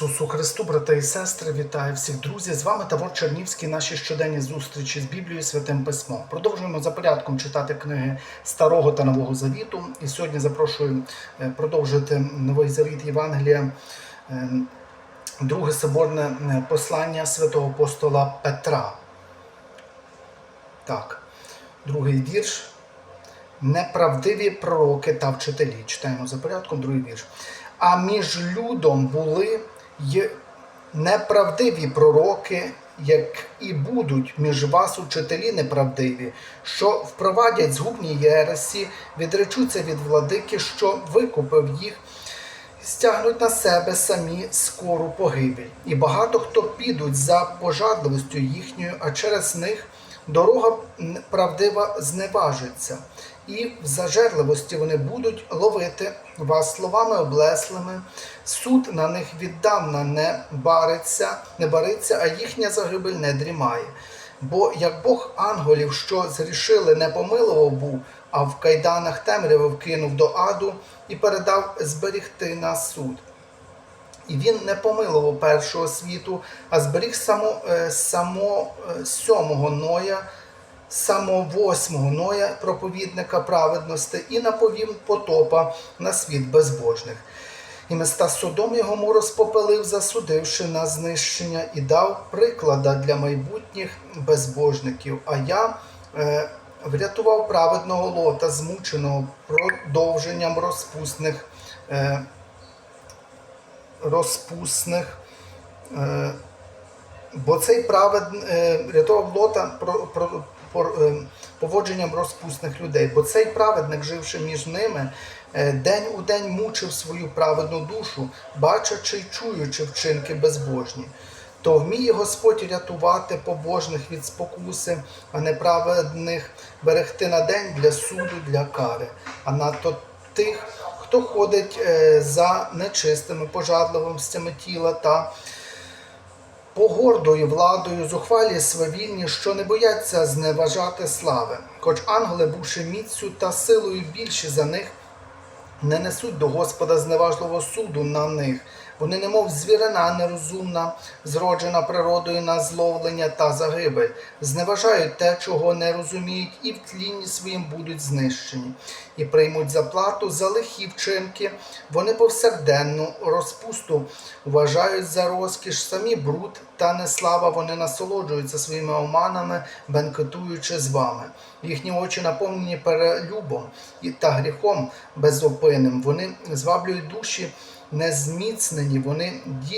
Ісусу Христу, брати і сестри, вітаю всіх друзів. З вами Тавор Чернівський, наші щоденні зустрічі з Біблією Святим Письмом. Продовжуємо за порядком читати книги Старого та Нового Завіту. І сьогодні запрошую е, продовжити Новий Завіт Євангелія, е, друге соборне е, послання святого апостола Петра. Так, другий вірш. Неправдиві пророки та вчителі. Читаємо за порядком, другий вірш. А між людом були й неправдиві пророки, як і будуть між вас учителі неправдиві, що впровадять згубні єресі, відречуться від владики, що викупив їх, стягнуть на себе самі скору погибель. І багато хто підуть за пожадливістю їхньою, а через них дорога правдива зневажиться, і в зажерливості вони будуть ловити вас словами облеслими. Суд на них віддавна не бариться, не бариться, а їхня загибель не дрімає. Бо як Бог ангелів, що зрішили, не помилував був, а в кайданах темряви вкинув до аду і передав зберігти на суд. І він не помилував першого світу, а зберіг само, е, само е, сьомого Ноя, само восьмого Ноя, проповідника праведності, і наповів потопа на світ безбожних. І места Содом і Гомору спопелив, засудивши на знищення, і дав приклада для майбутніх безбожників. А я е, врятував праведного лота, змученого продовженням розпусних. Е, розпусних. Е, Бо цей правед е, рятував Лота е, поводженням розпусних людей, бо цей праведник, живши між ними, день у день мучив свою праведну душу, бачачи й чуючи вчинки безбожні. То вміє Господь рятувати побожних від спокуси, а неправедних берегти на день для суду, для кари, а надто тих, хто ходить е, за нечистими пожадливостями тіла та погордою владою, зухвалі свавільні, що не бояться зневажати слави. Хоч ангели, бувши міцю та силою більші за них, не несуть до Господа зневажливого суду на них. Вони, немов звірина нерозумна, зроджена природою на зловлення та загибель, зневажають те, чого не розуміють, і в тлінні своїм будуть знищені, і приймуть заплату за лихі вчинки. Вони повсякденну розпусту вважають за розкіш самі бруд та неслава. Вони насолоджуються своїми оманами, бенкетуючи з вами. Їхні очі наповнені перелюбом та гріхом безопинним. Вони зваблюють душі незміцнені, вони діти.